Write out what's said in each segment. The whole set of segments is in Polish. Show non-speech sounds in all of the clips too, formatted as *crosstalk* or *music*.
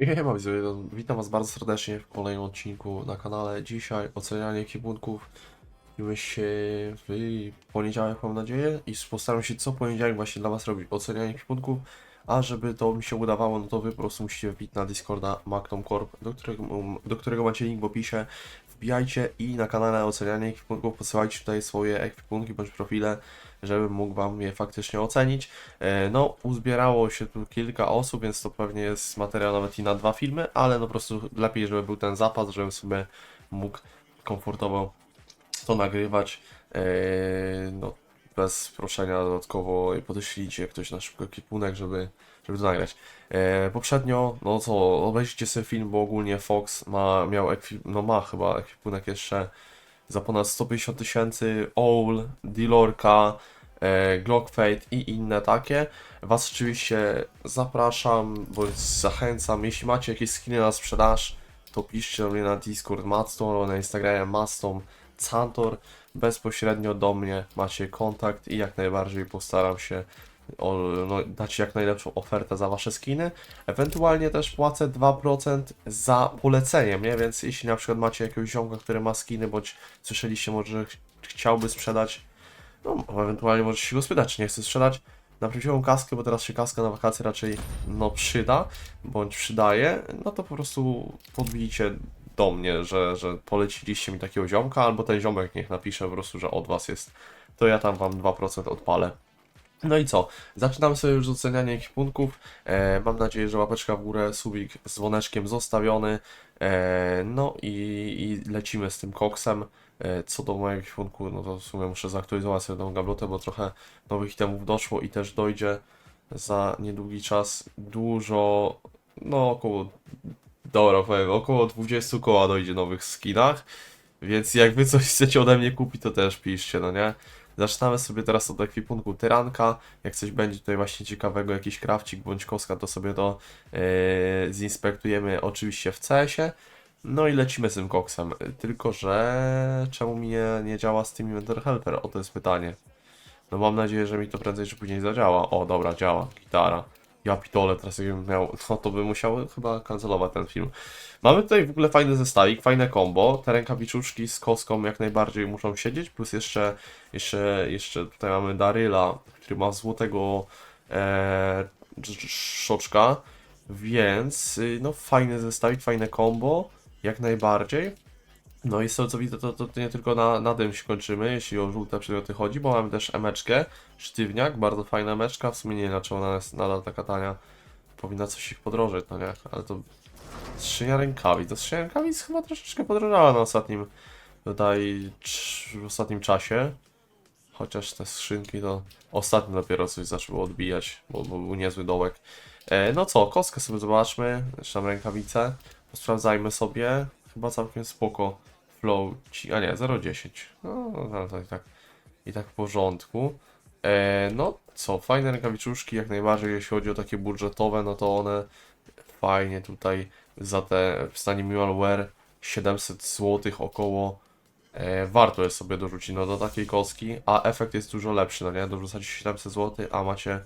Siema, widzowie, witam was bardzo serdecznie w kolejnym odcinku na kanale. Dzisiaj ocenianie ekwipunków. Widzimy się w poniedziałek, mam nadzieję, i postaram się co poniedziałek właśnie dla was robić ocenianie ekwipunków. A żeby to mi się udawało, no to wy po prostu musicie wbić na Discorda Mactom Corp, do którego, do którego macie link w opisie. Wbijajcie i na kanale ocenianie ekwipunków posyłajcie tutaj swoje ekwipunki bądź profile, żebym mógł wam je faktycznie ocenić. E, No, uzbierało się tu kilka osób, więc to pewnie jest materiał nawet i na dwa filmy, ale no po prostu lepiej, żeby był ten zapas, żebym sobie mógł komfortowo to nagrywać. E, No, bez proszenia dodatkowo podeślijcie ktoś na szybko kipunek, żeby, żeby to nagrać. E, poprzednio, no co, obejrzyjcie sobie film, bo ogólnie Fox ma, miał no ma chyba ekwipunek jeszcze za ponad 150 tysięcy, Owl, Dilorka, e, Glockfade i inne takie. Was oczywiście zapraszam, bądź zachęcam, jeśli macie jakieś skiny na sprzedaż, to piszcie do mnie na Discord albo na Instagramie Maston Cantor, bezpośrednio do mnie macie kontakt i jak najbardziej postaram się o, no, dać jak najlepszą ofertę za wasze skiny. Ewentualnie też płacę 2% za poleceniem, nie? Więc jeśli na przykład macie jakiegoś ziomka, który ma skiny, bądź słyszeliście może, że ch chciałby sprzedać, no ewentualnie możecie się go spytać, czy nie chce sprzedać. Naprawiłem kaskę, bo teraz się kaska na wakacje raczej no przyda, bądź przydaje, no to po prostu podbijcie do mnie, że, że poleciliście mi takiego ziomka, albo ten ziomek niech napisze po prostu, że od was jest, to ja tam wam 2% odpalę. No i co? Zaczynamy sobie już z oceniania ekwipunków. E, mam nadzieję, że łapeczka w górę, subik z dzwoneczkiem zostawiony. E, no i, i lecimy z tym koksem. E, co do mojego ekwipunku, no to w sumie muszę zaktualizować sobie tą gablotę, bo trochę nowych itemów doszło i też dojdzie za niedługi czas dużo, no około, dobra powiem, około 20 koła dojdzie nowych skinach. Więc jak wy coś chcecie ode mnie kupić, to też piszcie, no nie? Zaczynamy sobie teraz od ekwipunku tyranka. Jak coś będzie tutaj właśnie ciekawego, jakiś krawcik bądź koska, to sobie to yy, zinspektujemy oczywiście w CS-ie. No i lecimy z tym koksem. Tylko, że czemu mi nie, nie działa Steam Inventory Helper? O to jest pytanie. No mam nadzieję, że mi to prędzej czy później zadziała. O, dobra, działa. Gitara. Ja pitole, teraz jakbym miał, *laughs* no to bym musiał chyba kancelować ten film. Mamy tutaj w ogóle fajny zestawik, fajne combo. Te rękawiczuszki z kostką jak najbardziej muszą siedzieć, plus jeszcze, jeszcze, jeszcze tutaj mamy Daryla, który ma złotego e, szoczka, więc y, no fajny zestawik, fajne combo, jak najbardziej. No i z tego co widzę, to, to, to nie tylko na, na tym się kończymy, jeśli o żółte przedmioty chodzi, bo mamy też emeczkę, sztywniak, bardzo fajna emeczka, w sumie nie wiem dlaczego ona jest nadal taka tania, powinna coś ich podrożyć, no nie, ale to skrzynia rękawic, to skrzynia rękawic chyba troszeczkę podrożała na ostatnim, tutaj, w ostatnim czasie, chociaż te skrzynki to ostatnio dopiero coś zaczęło odbijać, bo, bo był niezły dołek. E, no co, kostkę sobie zobaczmy, jeszcze tam rękawice, sprawdzajmy sobie, chyba całkiem spoko flow ci, a nie, 0,10. No, no to i tak, i tak w porządku. E, no co, fajne rękawiczuszki, jak najbardziej, jeśli chodzi o takie budżetowe, no to one fajnie tutaj za te w stanie wear 700 zł około e, warto jest sobie dorzucić no do takiej kostki, a efekt jest dużo lepszy, no nie, dorzucacie 700 zł, a macie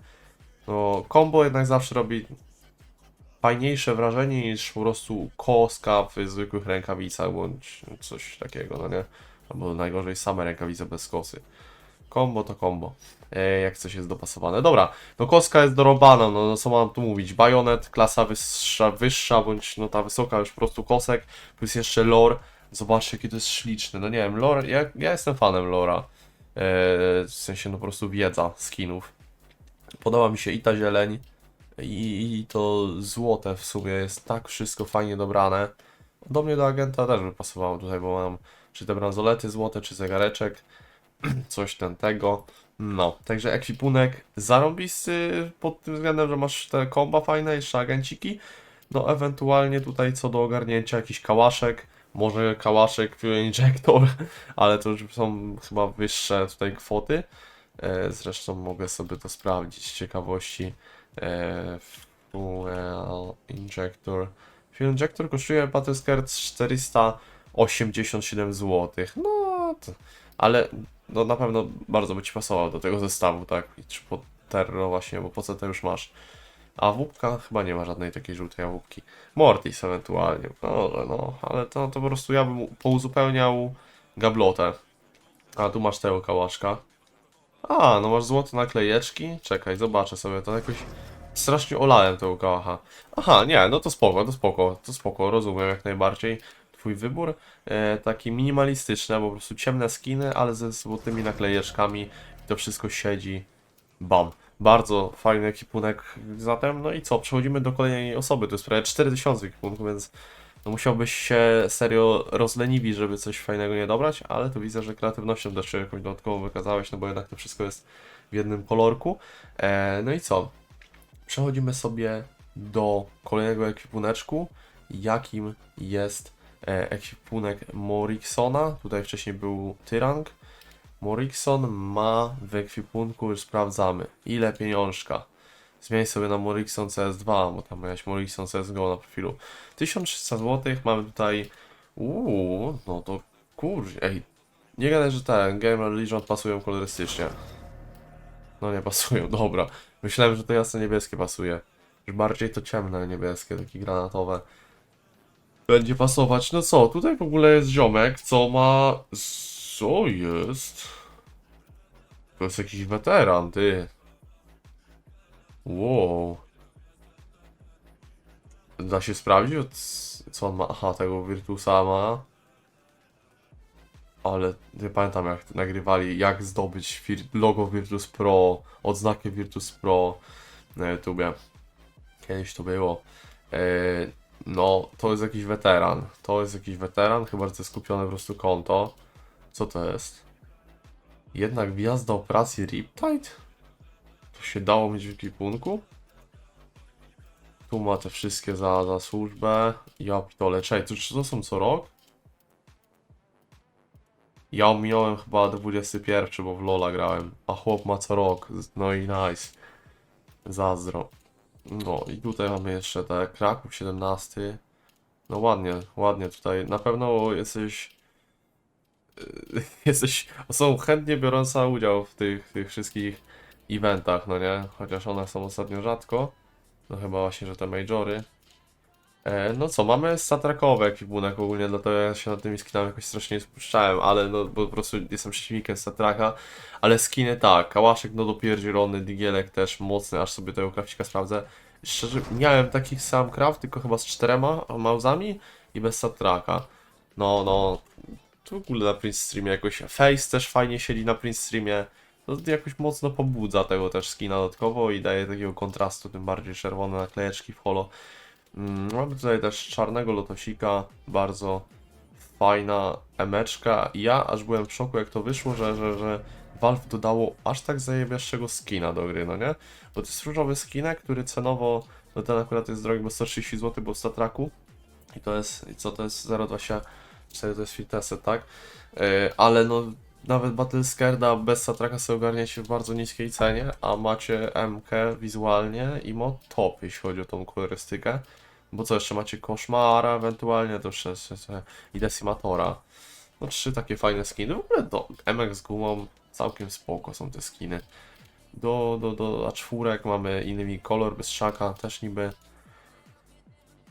no combo jednak zawsze robi fajniejsze wrażenie niż po prostu kostka w zwykłych rękawicach bądź coś takiego, no nie? Albo najgorzej same rękawice bez kosy. Kombo to kombo, e, jak coś jest dopasowane. Dobra, no koska jest dorobana, no, no co mam tu mówić, bajonet, klasa wyższa, wyższa, bądź no ta wysoka już po prostu kosek, plus jeszcze lore, zobaczcie jaki to jest śliczny, no nie wiem, lore, ja, ja jestem fanem lora, e, w sensie no po prostu wiedza skinów. Podoba mi się i ta zieleń, i, i to złote w sumie jest tak wszystko fajnie dobrane. Do mnie do agenta też by pasowało tutaj, bo mam czy te bransolety złote, czy zegareczek, *clears throat* coś ten tego. No, także ekwipunek zarąbisty pod tym względem, że masz te komba fajne, jeszcze agenciki. No, ewentualnie tutaj co do ogarnięcia jakiś kałaszek, może kałaszek *laughs* Fuel Injector, ale to już są chyba wyższe tutaj kwoty. E, Zresztą mogę sobie to sprawdzić z ciekawości. E, Fuel Injector. Fuel Injector kosztuje Battlescard 487 zł. No, to, ale no na pewno bardzo by ci pasował do tego zestawu, tak? Czy po Terro właśnie, bo po co to już masz? A wupka chyba nie ma żadnej takiej żółtej awupki. Mortis ewentualnie, no, no, ale to, to po prostu ja bym pouzupełniał gablotę. A tu masz tego kałaszka. A, no masz złote naklejeczki. Czekaj, zobaczę sobie, to jakoś strasznie olałem tego kałacha. Aha, nie, no to spoko, to spoko, to spoko, rozumiem jak najbardziej twój wybór. E, taki minimalistyczny, po prostu ciemne skiny, ale ze złotymi naklejeczkami to wszystko siedzi. Bam. Bardzo fajny ekipunek zatem. No i co, przechodzimy do kolejnej osoby, to jest prawie 4000 ekipunków, więc no musiałbyś się serio rozleniwić, żeby coś fajnego nie dobrać, ale tu widzę, że kreatywnością też się jakąś dodatkowo wykazałeś, no bo jednak to wszystko jest w jednym kolorku. E, no i co? Przechodzimy sobie do kolejnego ekwipuneczku, jakim jest e, ekwipunek Morriksona. Tutaj wcześniej był Tyrang. Morrikson ma w ekwipunku, już sprawdzamy, ile pieniążka. Zmień sobie na Morrikson CS2, bo tam miałeś Morrikson CSGO na profilu. 1300 zł, mamy tutaj. Uuu, no to kurczę, ej. Nie gadaj, że ten Gamer Legion pasują kolorystycznie. No nie pasują, *laughs* dobra. Myślałem, że to jasne niebieskie pasuje. Już bardziej to ciemne niebieskie, takie granatowe. Będzie pasować. No co, tutaj w ogóle jest ziomek, co ma. Co jest? To jest jakiś weteran, ty. Wow. Da się sprawdzić, co on ma? Aha, tego Virtusa ma. Ale nie pamiętam jak nagrywali, jak zdobyć logo Virtus Pro, odznakę Virtus Pro na YouTubie. Kiedyś to było. E, no, to jest jakiś weteran. To jest jakiś weteran, chyba że to jest kupione po prostu konto. Co to jest? Jednak wjazd do operacji Riptide? To się dało mieć w ekwipunku? Tu ma te wszystkie za, za służbę. Ja pitole, czekaj, to, to są co rok? Ja ominąłem chyba 21, bo w Lola grałem, a chłop ma co rok, no i nice. Zazdro. No i tutaj mamy jeszcze te Kraków 17. No ładnie, ładnie tutaj. Na pewno jesteś *laughs* jesteś osobą chętnie biorąca udział w tych, tych wszystkich eventach, no nie? Chociaż one są ostatnio rzadko. No chyba właśnie, że te majory. E, no co, mamy statrakowy ekwipunek ogólnie, dlatego ja się nad tymi skinami jakoś strasznie nie spuszczałem, ale no po prostu jestem przeciwnikiem statraka. Ale skiny tak, kałaszek no dopierdzielony, digielek też mocny, aż sobie tego krafcika sprawdzę. Szczerze, miałem taki sam craft, tylko chyba z czterema mauzami i bez statraka. No, no, to w ogóle na print streamie jakoś. Face też fajnie siedzi na print streamie. No, jakoś mocno pobudza tego też skina dodatkowo i daje takiego kontrastu, tym bardziej czerwone naklejeczki w holo. Mm, mamy tutaj też czarnego lotosika, bardzo fajna emeczka. Ja aż byłem w szoku jak to wyszło, że, że, że Valve dodało aż tak zajebiaszczego skina do gry, no nie? Bo to jest różowy skinek, który cenowo, no ten akurat jest drogi, bo 130 zł, bo w Statraku. I to jest, i co to jest 0,24 to jest fitnessy, tak? Yy, ale no, nawet Battle Scarda bez Satraka sobie ogarniecie w bardzo niskiej cenie, a macie MK wizualnie i mod top, jeśli chodzi o tą kolorystykę. Bo co, jeszcze macie Koszmara ewentualnie, to jeszcze i Decimatora. No trzy takie fajne skiny, w ogóle do MX z gumą całkiem spoko są te skiny. Do, do, do A4 mamy innymi kolor, bez szaka też niby.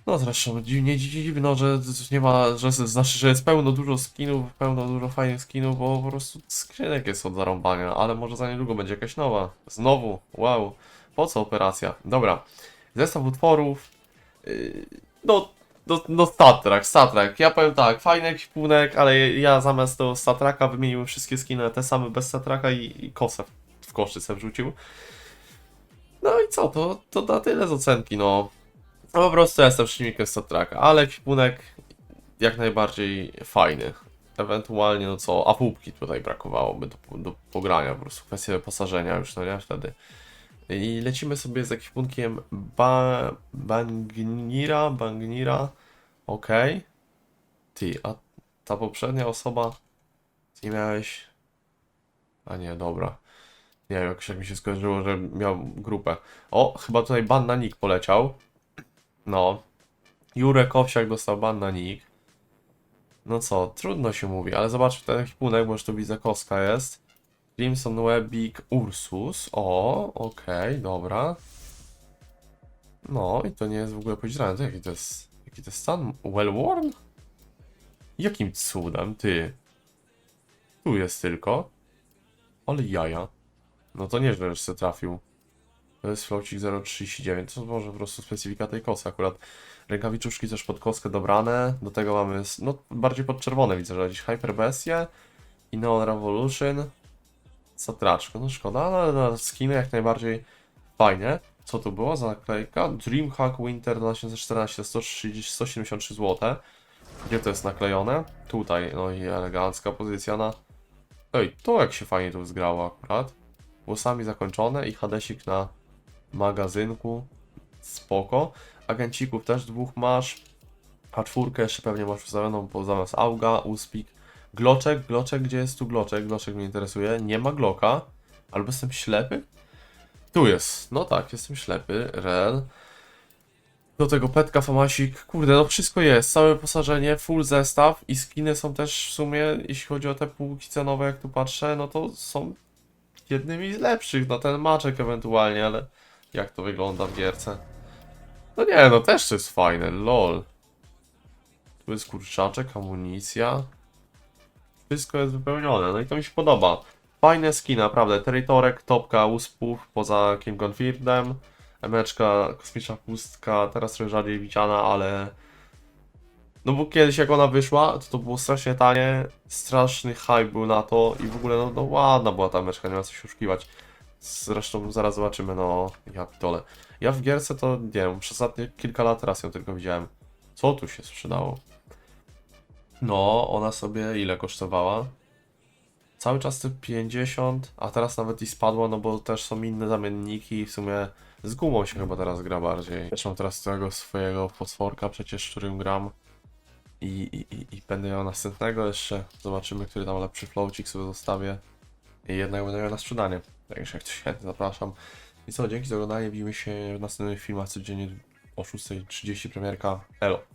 No zresztą dzi- nie dziwno, że nie ma, że znaczy, że jest pełno dużo skinów, pełno dużo fajnych skinów, bo po prostu skrzynek jest od zarąbania, ale może za niedługo będzie jakaś nowa. Znowu, wow, po co operacja? Dobra, zestaw utworów, yy, no, no, no Statrak, Statrak, ja powiem tak, fajny ekwipunek, ale ja zamiast tego Statraka wymieniłem wszystkie skiny te same bez Statraka i, i kosę w, sobie wrzucił. No i co, to, to na tyle z ocenki, no. No po prostu jestem przeciwnikiem Star Treka, ale ekwipunek jak najbardziej fajny. Ewentualnie, no co, apupki tutaj brakowałoby do, do pogrania, po prostu kwestia wyposażenia już, no nie, wtedy. I lecimy sobie z ekwipunkiem ba Bangnira, Bangnira, okej. Ty, a ta poprzednia osoba, ty miałeś... A nie, dobra. Nie wiem, jak mi się skojarzyło, że miał grupę. O, chyba tutaj ban na nick poleciał. No. Jurek Owsiak dostał ban na nick. No co, trudno się mówi, ale zobaczmy ten ekwipunek, bo już tu widzę koska jest. Crimson Webbik Ursus. O, okej, dobra. No i to nie jest w ogóle powiedziane. To jaki to jest, jaki to jest stan? Well worn? Jakim cudem, ty? Tu jest tylko. Ale jaja. No to nieźle, że się trafił. To jest flowcik 0.39, to może po prostu specyfika tej kosy akurat. Rękawiczuszki też pod koskę dobrane, do tego mamy, no bardziej pod czerwone widzę, że jakieś Hyper Bestie i Neon Revolution. Satraczko, no szkoda, ale na skiny jak najbardziej fajnie. Co tu było za naklejka? Dreamhack Winter 2014, 130, 173 zł. Gdzie to jest naklejone? Tutaj, no i elegancka pozycja na... Ej, to jak się fajnie tu zgrało akurat. Włosami zakończone i hadesik na magazynku. Spoko. Agencików też dwóch masz. A czwórkę jeszcze pewnie masz wstawioną po zamiast Auga, Uspik. Gloczek, Gloczek, gdzie jest tu Gloczek? Gloczek mnie interesuje. Nie ma Glocka. Albo jestem ślepy? Tu jest. No tak, jestem ślepy. Rel. Do tego petka, famasik. Kurde, no wszystko jest. Całe wyposażenie, full zestaw i skiny są też w sumie, jeśli chodzi o te półki cenowe, jak tu patrzę, no to są jednymi z lepszych. No ten maczek ewentualnie, ale jak to wygląda w gierce? No nie, no też to jest fajne, lol. Tu jest kurczaczek, amunicja. Wszystko jest wypełnione, no i to mi się podoba. Fajne skin, naprawdę. Territorek, topka, uspów, poza King Confirmem. Emeczka, kosmiczna pustka, teraz trochę rzadziej widziana, ale... No bo kiedyś jak ona wyszła, to to było strasznie tanie, straszny hype był na to i w ogóle no, no ładna była ta meczka, nie ma co się oszukiwać. Zresztą zaraz zobaczymy, no ja pitole. Ja w gierce to, nie wiem, przez ostatnie kilka lat raz ją tylko widziałem. Co tu się sprzedało? No, ona sobie ile kosztowała? Cały czas te 50, a teraz nawet i spadła, no bo też są inne zamienniki i w sumie z gumą się chyba teraz gra bardziej. Też mam teraz tego swojego fosforka przecież, którym gram. I, i, I będę miał następnego jeszcze. Zobaczymy, który tam lepszy flowcik sobie zostawię. I jednak będę miał na sprzedanie. Także jak ktoś chętny, *laughs* zapraszam. I co, dzięki za oglądanie. Widzimy się w następnych filmach codziennie o 6.30 premierka. Elo.